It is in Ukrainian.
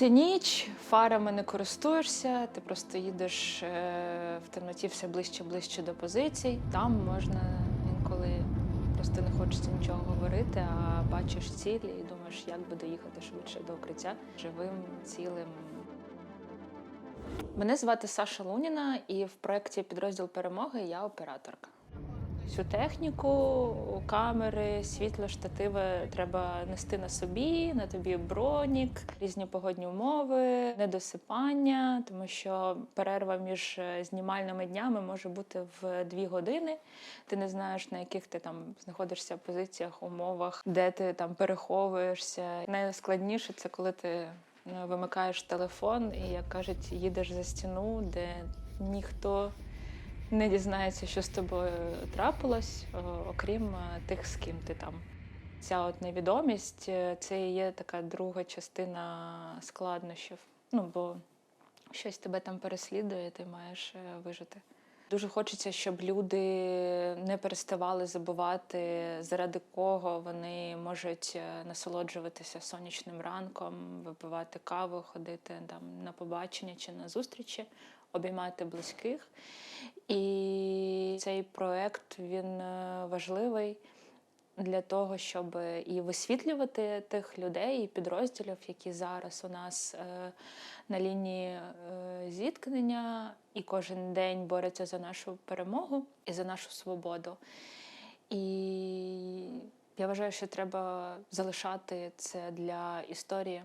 Це ніч, фарами не користуєшся, ти просто їдеш е, в темноті все ближче ближче до позицій. Там можна інколи просто не хочеться нічого говорити, а бачиш цілі і думаєш, як би доїхати швидше до укриття живим, цілим. Мене звати Саша Луніна, і в проєкті підрозділ перемоги я операторка. Всю техніку, камери, світло, штативи треба нести на собі, на тобі бронік, різні погодні умови, недосипання, тому що перерва між е, знімальними днями може бути в дві години. Ти не знаєш, на яких ти там знаходишся позиціях, умовах, де ти там переховуєшся. Найскладніше це коли ти е, вимикаєш телефон і, як кажуть, їдеш за стіну, де ніхто не дізнається, що з тобою трапилось, окрім е, тих, з ким ти там. Ця от невідомість е, це є така друга частина складнощів. Ну, бо щось тебе там переслідує, ти маєш е, вижити. Дуже хочеться, щоб люди не переставали забувати, заради кого вони можуть е, насолоджуватися сонячним ранком, випивати каву, ходити там на побачення чи на зустрічі, обіймати близьких. І цей проект він е, важливий для того, щоб і висвітлювати тих людей і підрозділів, які зараз у нас е, на лінії е, зіткнення, і кожен день борються за нашу перемогу і за нашу свободу. І я вважаю, що треба залишати це для історії.